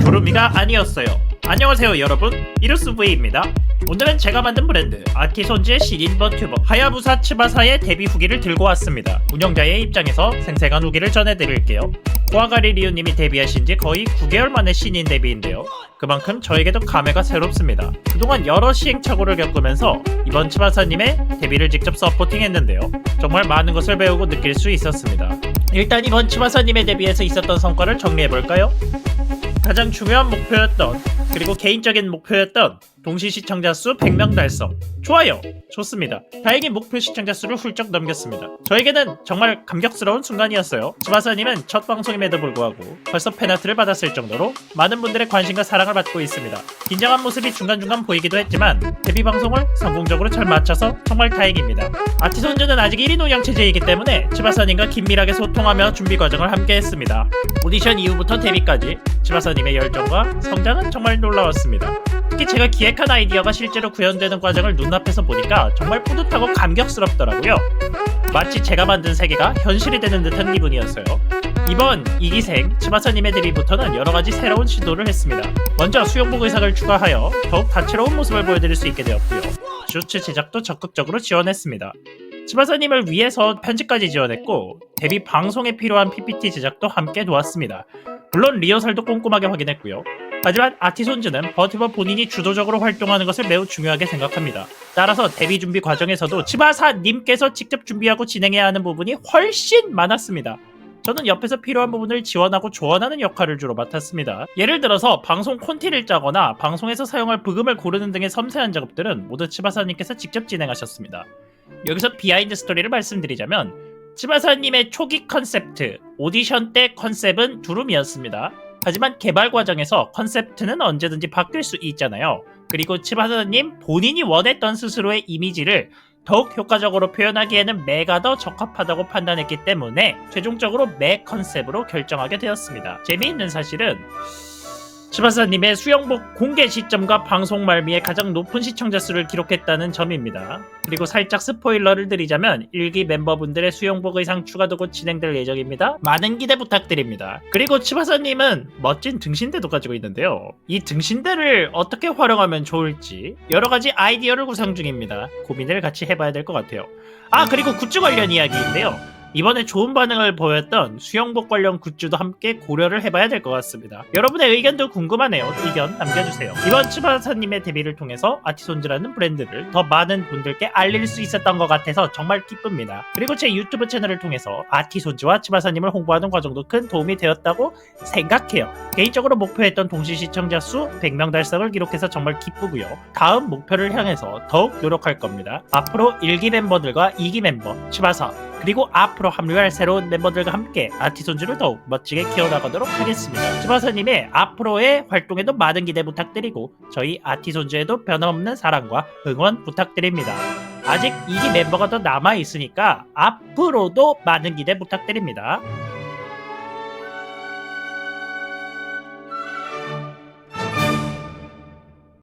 두루미가 아니었어요. 안녕하세요 여러분 이루스브이입니다. 오늘은 제가 만든 브랜드 아티손즈의 신인 버튜버 하야부사 츠바사의 데뷔 후기를 들고 왔습니다. 운영자의 입장에서 생생한 후기를 전해드릴게요. 코아가리 리우님이 데뷔하신 지 거의 9개월 만에 신인 데뷔인데요. 그만큼 저에게도 감회가 새롭습니다. 그동안 여러 시행착오를 겪으면서 이번 츠바사님의 데뷔를 직접 서포팅했는데요. 정말 많은 것을 배우고 느낄 수 있었습니다. 일단 이번 츠바사님의 데뷔에서 있었던 성과를 정리해볼까요? 가장 중요한 목표였던 그리고 개인적인 목표였던 동시 시청자 수 100명 달성. 좋아요. 좋습니다. 다행히 목표 시청자 수를 훌쩍 넘겼습니다. 저에게는 정말 감격스러운 순간이었어요. 지바사님은 첫 방송임에도 불구하고 벌써 팬아트를 받았을 정도로 많은 분들의 관심과 사랑을 받고 있습니다. 긴장한 모습이 중간중간 보이기도 했지만 데뷔 방송을 성공적으로 잘 마쳐서 정말 다행입니다. 아티손즈는 아직 1인 운영 체제이기 때문에 지바사님과 긴밀하게 소통하며 준비 과정을 함께 했습니다. 오디션 이후부터 데뷔까지 지바사님의 열정과 성장은 정말 놀라웠습니다. 특히 제가 기획한 아이디어가 실제로 구현되는 과정을 눈앞에서 보니까 정말 뿌듯하고 감격스럽더라고요. 마치 제가 만든 세계가 현실이 되는 듯한 기분이었어요. 이번 이기생 치마사님의 데뷔부터는 여러 가지 새로운 시도를 했습니다. 먼저 수영복 의상을 추가하여 더욱 다채로운 모습을 보여드릴 수 있게 되었고요. 슈츠 제작도 적극적으로 지원했습니다. 치마사님을 위해서 편집까지 지원했고 데뷔 방송에 필요한 PPT 제작도 함께 도왔습니다. 물론 리허설도 꼼꼼하게 확인했고요. 하지만 아티손즈는 버티버 본인이 주도적으로 활동하는 것을 매우 중요하게 생각합니다. 따라서 데뷔 준비 과정에서도 치바사님께서 직접 준비하고 진행해야 하는 부분이 훨씬 많았습니다. 저는 옆에서 필요한 부분을 지원하고 조언하는 역할을 주로 맡았습니다. 예를 들어서 방송 콘티를 짜거나 방송에서 사용할 부금을 고르는 등의 섬세한 작업들은 모두 치바사님께서 직접 진행하셨습니다. 여기서 비하인드 스토리를 말씀드리자면 치바사님의 초기 컨셉트, 오디션 때 컨셉은 두rum이었습니다. 하지만 개발 과정에서 컨셉트는 언제든지 바뀔 수 있잖아요. 그리고 치바사님 본인이 원했던 스스로의 이미지를 더욱 효과적으로 표현하기에는 매가 더 적합하다고 판단했기 때문에 최종적으로 매 컨셉으로 결정하게 되었습니다. 재미있는 사실은 치바사님의 수영복 공개 시점과 방송 말미에 가장 높은 시청자 수를 기록했다는 점입니다. 그리고 살짝 스포일러를 드리자면 일기 멤버분들의 수영복 의상 추가도 곧 진행될 예정입니다. 많은 기대 부탁드립니다. 그리고 치바사님은 멋진 등신대도 가지고 있는데요. 이 등신대를 어떻게 활용하면 좋을지 여러 가지 아이디어를 구상 중입니다. 고민을 같이 해봐야 될 것 같아요. 아 그리고 굿즈 관련 이야기인데요. 이번에 좋은 반응을 보였던 수영복 관련 굿즈도 함께 고려를 해봐야 될 것 같습니다. 여러분의 의견도 궁금하네요. 의견 남겨주세요. 이번 치바사님의 데뷔를 통해서 아티손즈라는 브랜드를 더 많은 분들께 알릴 수 있었던 것 같아서 정말 기쁩니다. 그리고 제 유튜브 채널을 통해서 아티손즈와 치바사님을 홍보하는 과정도 큰 도움이 되었다고 생각해요. 개인적으로 목표했던 동시 시청자 수 100명 달성을 기록해서 정말 기쁘고요. 다음 목표를 향해서 더욱 노력할 겁니다. 앞으로 1기 멤버들과 2기 멤버, 치바사, 그리고 앞으로 합류할 새로운 멤버들과 함께 아티손즈를 더욱 멋지게 키워나가도록 하겠습니다. 츠바사님의 앞으로의 활동에도 많은 기대 부탁드리고 저희 아티손즈에도 변함없는 사랑과 응원 부탁드립니다. 아직 2기 멤버가 더 남아 있으니까 앞으로도 많은 기대 부탁드립니다.